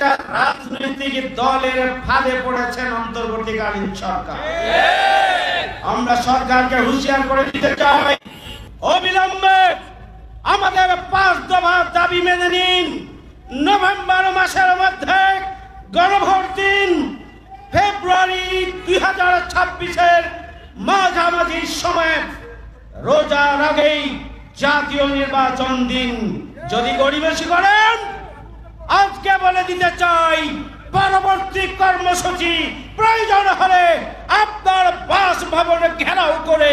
একটা রাজনৈতিক দলের ফাঁদে পড়েছেন অন্তর্বর্তীকালীন সরকার। আমরা সরকারকে হুঁশিয়ার করে দিতে চাই। অবিলম্বে আমাদের পাঁচ দফার দাবি মেনে নিন। নভেম্বর মাসের মধ্যে গণভোট দিন। ফেব্রুয়ারি দুই হাজার ছাব্বিশের মাঝামাঝি সময়ে রোজার আগেই জাতীয় নির্বাচন দিন। যদি গরিবেশি করেন আজকে বলে দিতে চাই, পরবর্তী কর্মসূচি প্রয়োজন হলে আপনার বাসভবনে ঘেরাও করে।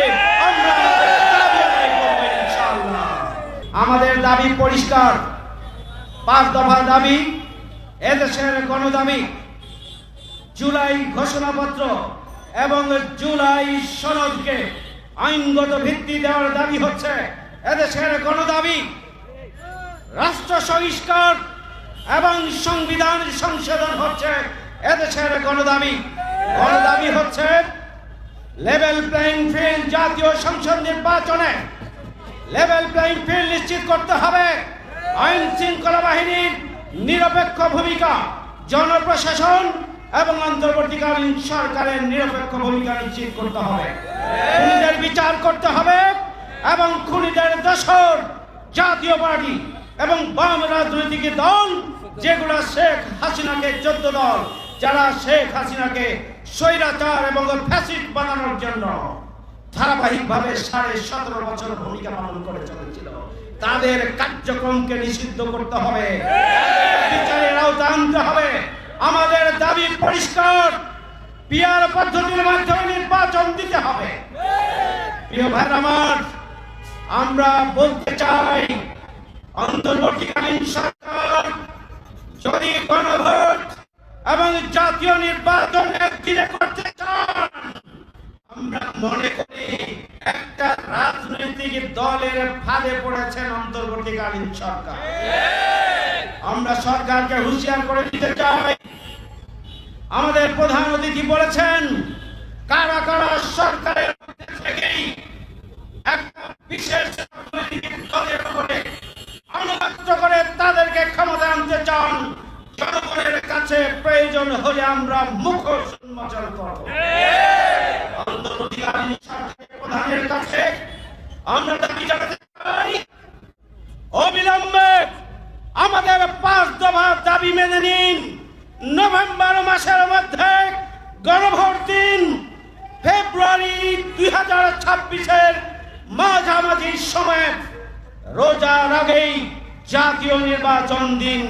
আমাদের দাবি পরিষ্কার পাঁচ দফা দাবি, এদেশের গণদাবি, জুলাই ঘোষণাপত্র এবং জুলাই সনদকে আইনগত ভিত্তি দেওয়ার দাবি হচ্ছে এদেশের গণদাবি, রাষ্ট্র সংস্কার এবং সংবিধান সংশোধন হচ্ছে এদেশের গণদাবি। গণদাবি হচ্ছে লেভেল প্লেইং ফিল্ড জাতীয় সংসদ নির্বাচনে। লেভেল প্লেইং ফিল্ড নিশ্চিত করতে হবে। আইন শৃঙ্খলা বাহিনীর নিরপেক্ষ ভূমিকা, জনপ্রশাসন এবং অন্তর্বর্তীকালীন সরকারের নিরপেক্ষ ভূমিকা নিশ্চিত করতে হবে। খুনিদের বিচার করতে হবে এবং খুনিদের দশর জাতীয় পার্টি এবং বাম রাজনৈতিক দল, যেগুলা শেখ হাসিনাকে চোদ্দ দল, যারা শেখ হাসিনাকে স্বৈরাচার এবং ফ্যাসিড বানানোর জন্য ধারাবাহিকভাবে সাড়ে সতেরো বছর ভূমিকা পালন করে চলেছিল, তাদের কার্যক্রমকে নিষিদ্ধ করতে হবে। বিচারের আওতা আনতে হবে। আমাদের দাবি পরিষ্কার পিয়ার পদ্ধতির মাধ্যমে নির্বাচন দিতে হবে। প্রিয় ভাই আমার, আমরা বলতে চাই অন্তর্বর্তীকালীন সরকার, যদি গণভোট এবং জাতীয় নির্বাচন একদিনে করতে চান, আমরা মনে করি একটা রাজনৈতিক দলের ফাঁদে পড়েছেন অন্তর্বর্তীকালীন সরকার। আমরা সরকারকে হুঁশিয়ার করে দিতে চাই। আমাদের প্রধান অতিথি বলেছেন, কারা কারা সরকারের মধ্যে থেকেই একটা বিশেষ দলের উপরে অনুগত করে তাদেরকে ক্ষমতা আনতে চান জনগণের কাছে প্রয়োজন হলে আমরা মুখ উন্মোচন করব। প্রধানের কাছে আমরা দাবি জানাতে চাই, অবিলম্বে আমাদের পাঁচ দফা দাবি মেনে নিন। নভেম্বর মাসের মধ্যে গণভোট দিন। ফেব্রুয়ারি দুই হাজার ছাব্বিশের মাঝামাঝি সময়ে, রোজার আগেই জাতীয় নির্বাচন দিন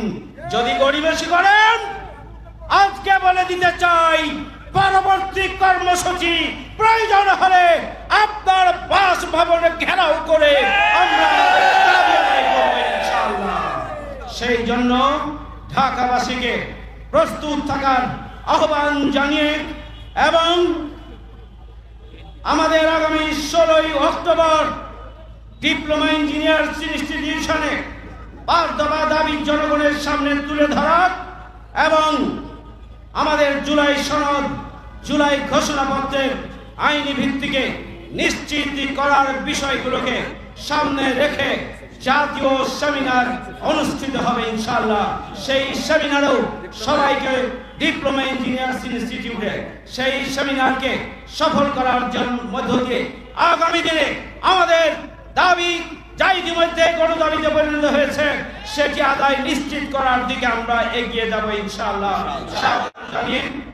যদি গরিবেশি করেন, আজকে বলে দিতে চাই, পরবর্তী কর্মসূচি প্রয়োজন হলে আপনার বাসভবনে ঘেরাও করে আমরা। সেই জন্য ঢাকাবাসীকে প্রস্তুত থাকার আহ্বান জানিয়ে এবং আমাদের আগামী ষোলোই অক্টোবর ডিপ্লোমা ইঞ্জিনিয়ার্স ইনস্টিটিউশনে দফা দাবি জনগণের সামনে তুলে ধরা এবং আমাদের জুলাই সনদ, জুলাই ঘোষণাপত্রের আইনি ভিত্তিকে নিশ্চিত করার বিষয়গুলোকে সামনে রেখে জাতীয় সেমিনার অনুষ্ঠিত হবে ইনশাআল্লাহ। সেই সেমিনারেও সবাইকে ডিপ্লোমা ইঞ্জিনিয়ার্স ইনস্টিটিউটে সেই সেমিনারকে সফল করার জন্য মধ্য দিয়ে আগামী দিনে আমাদের দাবি যা ইতিমধ্যে গণদাবিতে পরিণত হয়েছে, সেটি আদায় নিশ্চিত করার দিকে আমরা এগিয়ে যাব ইনশাআল্লাহ।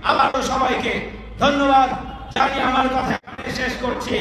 আবারও সবাইকে ধন্যবাদ জানিয়ে আমার কথা শেষ করছি।